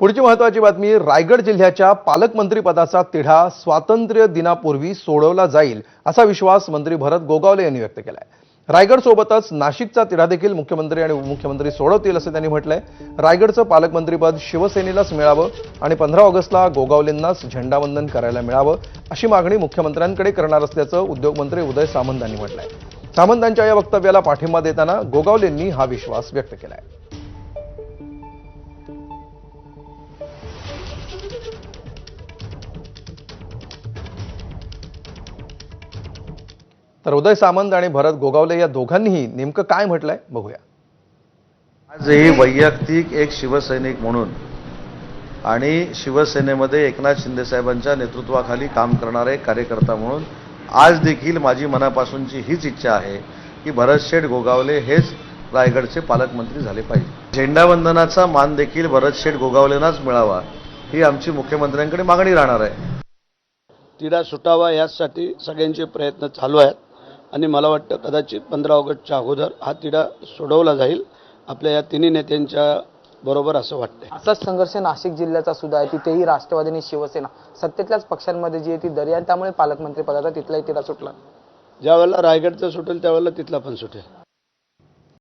पुढची महत्वाची बातमी रायगड जिल्ह्याच्या पालकमंत्रीपदाचा तिढा स्वातंत्र्य दिनापूर्वी सोडवला जाईल असा विश्वास मंत्री भरत गोगावले यांनी व्यक्त केलाय. रायगड सोबतच नाशिकचा तिढा देखील मुख्यमंत्री आणि उपमुख्यमंत्री सोडवतील असं त्यांनी म्हटलंय. रायगडचं पालकमंत्रीपद शिवसेनेलाच मिळावं आणि पंधरा ऑगस्टला गोगावलेंनाच झेंडावंदन करायला मिळावं अशी मागणी मुख्यमंत्र्यांकडे करणार असल्याचं उद्योगमंत्री उदय सामंत यांनी म्हटलंय. सामंतांच्या या वक्तव्याला पाठिंबा देताना गोगावलेंनी हा विश्वास व्यक्त केलाय. तर उदय सामंत आणि भरत गोगावले या दोघांनीही नेमकं काय म्हटलंय बघूया. आजही वैयक्तिक एक शिवसैनिक म्हणून आणि शिवसेनेमध्ये एकनाथ शिंदेसाहेबांच्या नेतृत्वाखाली काम करणारा एक कार्यकर्ता म्हणून आज देखील माझी मनापासूनची हीच इच्छा आहे की भरतशेठ गोगावले हेच रायगडचे पालकमंत्री झाले पाहिजे. झेंडावंदनाचा मान देखील भरतशेठ गोगावलेंनाच मिळावा ही आमची मुख्यमंत्र्यांकडे मागणी राहणार आहे. तिढा सुटावा यासाठी सगळ्यांचे प्रयत्न चालू आहेत. आणि मला वाटतं कदाचित पंधरा ऑगस्टच्या अगोदर हा तिढा सोडवला जाईल. आपल्या या तिन्ही नेत्यांच्या बरोबर असं वाटतंय. असाच संघर्ष नाशिक जिल्ह्याचा सुद्धा आहे. तिथेही राष्ट्रवादी आणि शिवसेना सत्तेतल्याच पक्षांमध्ये जी आहे ती दरी आणि त्यामुळे पालकमंत्री पदाचा तिथलाही तिढा सुटला. ज्या वेळेला रायगडचं सुटेल त्यावेळेला तिथला पण सुटेल.